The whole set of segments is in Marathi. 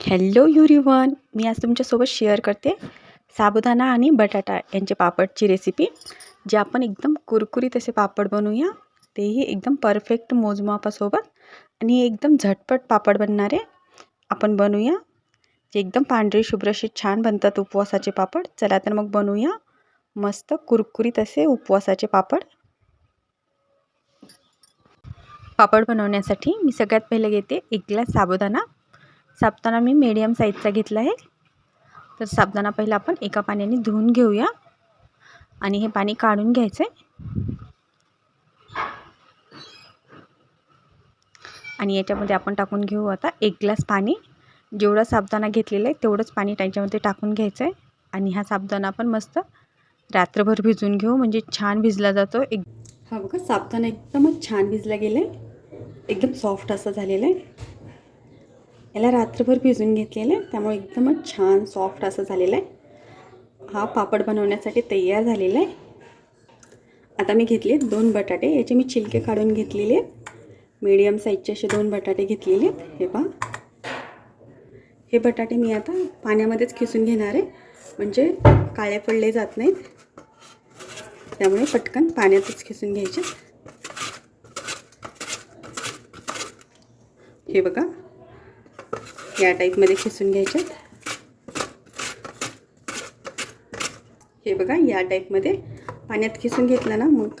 हॅलो युरिवन मी आज तुमच्यासोबत शेअर करते साबुदाणा आणि बटाटा यांचे पापडची रेसिपी जे आपण एकदम कुरकुरीत असे पापड बनवूया. तेही एकदम परफेक्ट मोजमापासोबत आणि एकदम झटपट पापड बनणारे आपण बनवूया. जे एकदम पांढरे शुभ्र असे छान बनतात उपवासाचे पापड. चला तर मग बनवूया. मस्त कुरकुरीत असे उपवासाचे पापड. पापड बनवण्यासाठी मी सगळ्यात पहिले घेते एक ग्लास साबुदाणा. साबुदाणा मी मीडियम साईजचा घेतला आहे. तर साबुदाणा पहिला आपण एका पाण्याने धुवून घेऊया. आणि हे पाणी काढून घ्यायचं आहे आणि याच्यामध्ये आपण टाकून घेऊ आता एक ग्लास पाणी. जेवढा साबुदाणा घेतलेला आहे तेवढंच पाणी त्याच्यामध्ये टाकून घ्यायचं आहे आणि हा साबुदाणा आपण मस्त रात्रभर भिजून घेऊ. म्हणजे छान भिजला जातो. एक हा बघा साबुदाणा एकदमच छान भिजला गेला आहे एकदम सॉफ्ट असं झालेलं आहे. याला रात्रभर भिजून घेतलेलं आहे. त्यामुळे एकदमच छान सॉफ्ट असं झालेलं आहे. हा पापड बनवण्यासाठी तयार झालेला आहे. आता मी घेतले दोन बटाटे. याचे मी छिलके काढून घेतलेले आहेत. मीडियम साईजचे असे दोन बटाटे घेतलेले आहेत. हे पहा. हे बटाटे मी आता पाण्यामध्येच खिसून घेणार आहे. म्हणजे काळे पडले जात नाहीत. त्यामुळे पटकन पाण्यातच खिसून घ्यायचे. हे बघा. या टाईपमध्ये खिसून घ्यायच्यात हे बघा या टाईपमध्ये पाण्यात खिसून घेतलं ना मग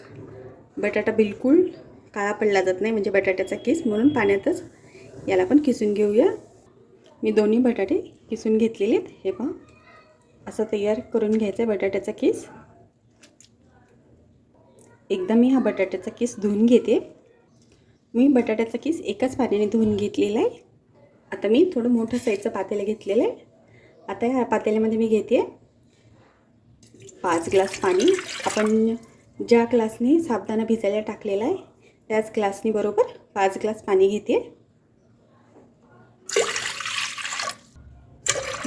बटाटा बिलकुल काळा पडला जात नाही म्हणजे बटाट्याचा किस म्हणून पाण्यातच याला पण किसून घेऊया. मी दोन्ही बटाटे किसून घेतलेले आहेत. हे पहा असं तयार करून घ्यायचं आहे बटाट्याचा किस. एकदा मी हा बटाट्याचा किस धुवून घेते. मी बटाट्याचा किस एकाच पाण्याने धुवून घेतलेला आहे. आता मी थोडं मोठं साईजचं पातेलं घेतलेलं आहे. आता या पातेल्यामध्ये मी घेते पाच ग्लास पाणी. आपण ज्या ग्लासने साबदाणा भिजायला टाकलेला आहे त्याच ग्लासनी बरोबर पाच ग्लास पाणी घेते.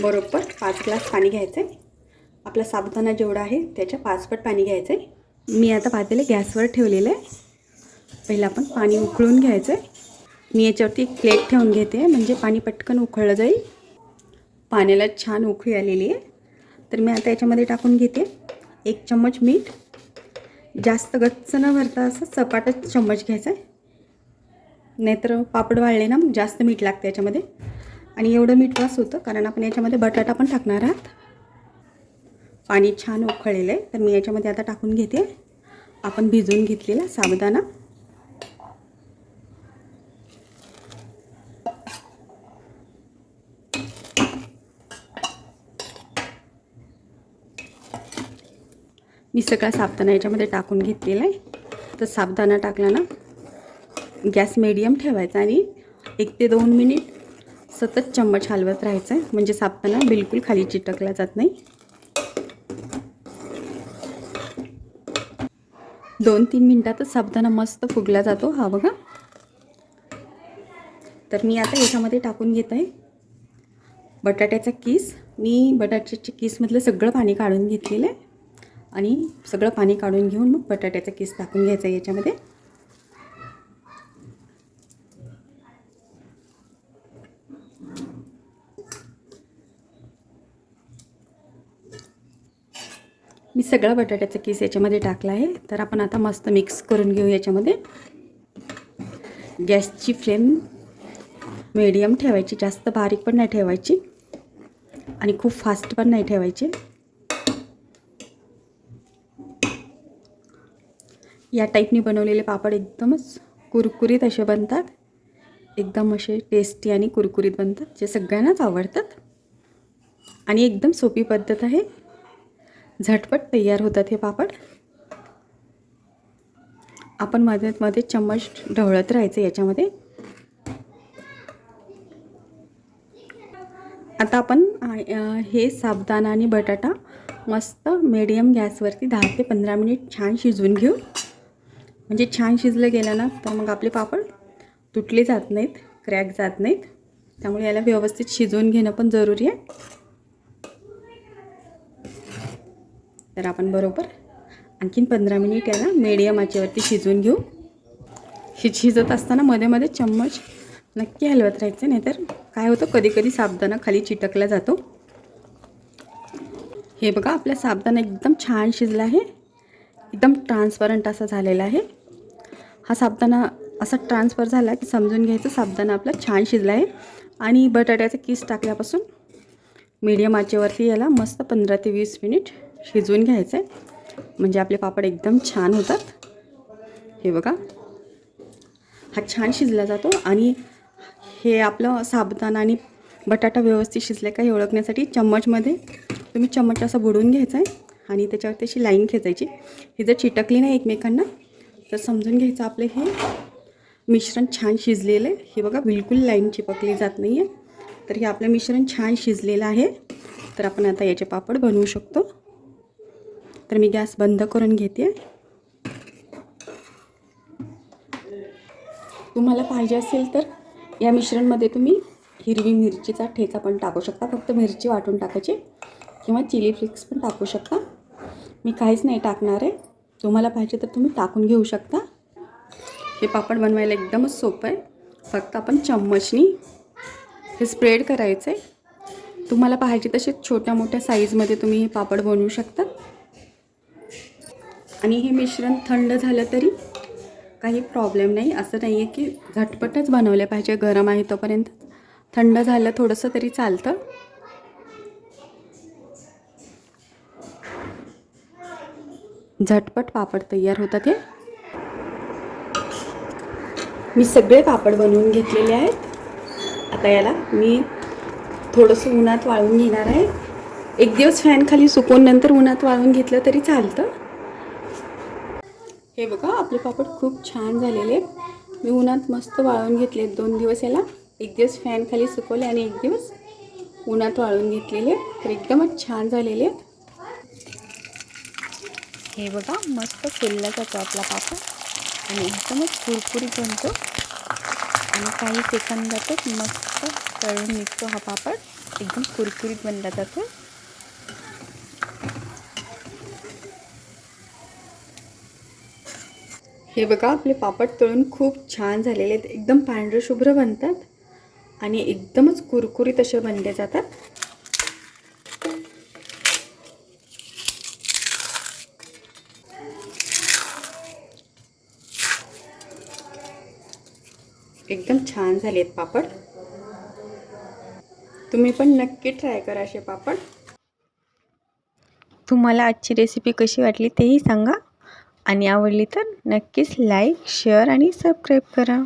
बरोबर पाच ग्लास पाणी घ्यायचं आहे आपला साबुदाणा जेवढा आहे त्याच्या पाचपट पाणी घ्यायचं आहे मी आता पातेले गॅसवर ठेवलेलं आहे. पहिलं आपण पाणी उकळून घ्यायचं आहे मी याच्यावरती एक प्लेट ठेवून घेते म्हणजे पाणी पटकन उकळलं जाईल. पाण्याला छान उकळी आलेली आहे. तर मी आता याच्यामध्ये टाकून घेते एक चम्मच मीठ. जास्त गच्च न भरता असं सपाटच चम्मच घ्यायचा आहे. नाहीतर पापड वाळले ना मग जास्त मीठ लागतं याच्यामध्ये. आणि एवढं मीठ वास होतं कारण आपण याच्यामध्ये बटाटा पण टाकणार आहात. पाणी छान उकळलेलं आहे. तर मी याच्यामध्ये आता टाकून घेते. आपण भिजवून घेतलेला साबुदाणा. मी सगळा साबदाणा याच्यामध्ये टाकून घेतलेला आहे. तर साबदाणा टाकला ना गॅस मिडियम ठेवायचा आणि एक ते दोन मिनिट सतत चम्मच हलवत राहायचं आहे. म्हणजे साबताना बिलकुल खाली चिटकला जात नाही. दोन तीन मिनटातच साबदाणा मस्त फुगला जातो हा बघा. तर मी आता याच्यामध्ये टाकून घेत आहे. बटाट्याचा किस. मी बटाट्याच्या किसमधलं सगळं पाणी काढून घेतलेलं आहे. आणि सगळं पाणी काढून घेऊन मग बटाट्याचा किस टाकून घ्यायचा याच्यामध्ये. मी सगळा बटाट्याचा किस याच्यामध्ये टाकला आहे. तर आपण आता मस्त मिक्स करून घेऊ याच्यामध्ये. गॅसची फ्लेम मीडियम ठेवायची. जास्त बारीक पण नाही ठेवायची. आणि खूप फास्ट पण नाही ठेवायची. या टाईपने बनवलेले पापड एकदमच कुरकुरीत असे बनतात. एकदम असे टेस्टी आणि कुरकुरीत बनतात जे सगळ्यांनाच आवडतात. आणि एकदम सोपी पद्धत आहे. झटपट तयार होतात हे पापड. आपण मध्ये मध्ये चम्मच ढवळत राहायचं याच्यामध्ये. आता आपण हे साबदाना आणि बटाटा मस्त मीडियम गॅसवरती दहा ते पंधरा मिनिट छान शिजवून घेऊ. म्हणजे छान शिजलं गेलं ना तर मग आपले पापड तुटले जात नाहीत क्रॅक जात नाहीत. त्यामुळे याला व्यवस्थित शिजवून घेणं पण जरुरी आहे. तर आपण बरोबर आणखीन पंधरा मिनिट याला मीडियम आचेवरती शिजवून घेऊ. शि शिजत असताना मध्ये मध्ये चम्मच नक्की हलवत राहायचं नाहीतर काय होतं कधी कधी साबदाणा खाली चिटकला जातो. हे बघा आपला साबदाणा एकदम छान शिजला आहे. एकदम ट्रान्सपरंट असा झालेला आहे. हा साबदाणा असा ट्रान्सफर झाला की समजून घ्यायचं. साबदाणा आपला छान शिजला आहे आणि बटाट्याचा किस टाकल्यापासून मीडियम आचेवरती याला मस्त पंधरा ते वीस मिनिट शिजवून घ्यायचं आहे म्हणजे आपले पापड एकदम छान होतात. हे बघा. हा छान शिजला जातो. आणि हे आपलं साबुदाणा आणि बटाटा व्यवस्थित शिजले का हे ओळखण्यासाठी चम्मचमध्ये तुम्ही चम्मच असं बुडवून घ्यायचा आहे आणि त्याच्यावरती अशी लाईन खेचायची. ही जर चिटकली नाही एकमेकांना तर समजून घ्यायचं आपलं हे. मिश्रण छान शिजलेलं आहे. हे बघा बिलकुल लाईन चिपकली जात नाही आहे तर हे आपलं मिश्रण छान शिजलेलं आहे. तर आपण आता याचे पापड बनवू शकतो. तर मी गॅस बंद करून घेते. तुम्हाला पाहिजे असेल तर या मिश्रणमध्ये तुम्ही हिरवी मिरचीचा ठेचा पण टाकू शकता. फक्त मिरची वाटून टाकायची किंवा चिली फ्लेक्स पण टाकू शकता. मी काहीच नाही टाकणार आहे. तुम्हाला पाहिजे तर तुम्ही टाकून घेऊ शकता. हे पापड बनवायला एकदमच सोपं आहे. फक्त आपण चम्मचनी हे स्प्रेड करायचं आहे तुम्हाला पाहिजे तसे छोट्या मोठ्या साईजमध्ये तुम्ही हे पापड बनवू शकता. आणि हे मिश्रण थंड झालं तरी काही प्रॉब्लेम नाही. असं नाही आहे की झटपटच बनवले पाहिजे. गरम आहे तोपर्यंत. थंड झालं थोडंसं तरी चालतं. झटपट पापड तयार होतात हे. मी सगळे पापड बनवून घेतलेले आहेत. आता याला मी थोडंसं उन्हात वाळून घेणार आहे. एक दिवस फॅन खाली सुकवून नंतर उन्हात वाळून घेतलं तरी चालतं. हे बघा आपले पापड खूप छान झालेले आहेत. मी उन्हात मस्त वाळून घेतले दोन दिवस याला. एक दिवस फॅन खाली सुकवले आणि एक दिवस उन्हात वाळून घेतलेले तर एकदमच छान झालेले आहेत. हे बघा मस्त फुलला जातो आपला पापड आणि एकदमच कुरकुरीत बनतो. आणि काही सेकंदातच मस्त तळून निघतो हा पापड. एकदम कुरकुरीत बनला जातो. हे बघा आपले पापड तळून खूप छान झालेले आहेत. एकदम पांढरशुभ्र बनतात. आणि एकदमच कुरकुरीत असे बनले जातात. एकदम छान झाले आहेत पापड. तुम्ही पण नक्की ट्राय करा असे पापड. तुम्हाला आजची रेसिपी कशी वाटली तेही सांगा. आणि आवडली तर नक्कीच लाईक शेअर आणि सबस्क्राईब करा.